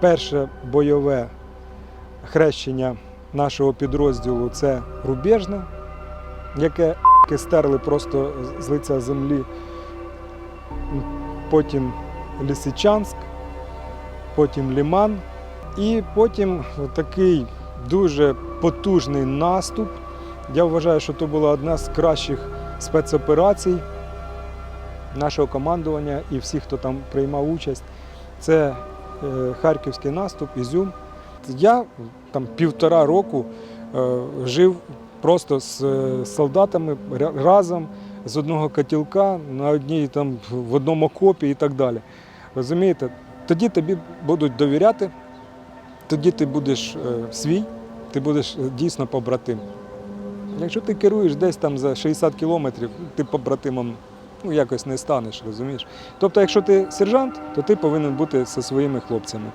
перше бойове хрещення нашого підрозділу це Рубежне, яке стерли просто з лиця землі. Потім Лисичанськ, потім Ліман. І потім такий дуже потужний наступ. Я вважаю, що це була одна з кращих спецоперацій нашого командування і всіх, хто там приймав участь. Це харківський наступ, Ізюм. Я там півтора року е, жив просто з е, солдатами разом з одного котілка на одній там в одному окопі і так далі. Розумієте? Тоді тобі будуть довіряти, тоді ти будеш е, свій, ти будеш е, дійсно побратим. Якщо ти керуєш десь там за 60 кілометрів, ти побратимом ну, якось не станеш, розумієш? Тобто, якщо ти сержант, то ти повинен бути зі своїми хлопцями.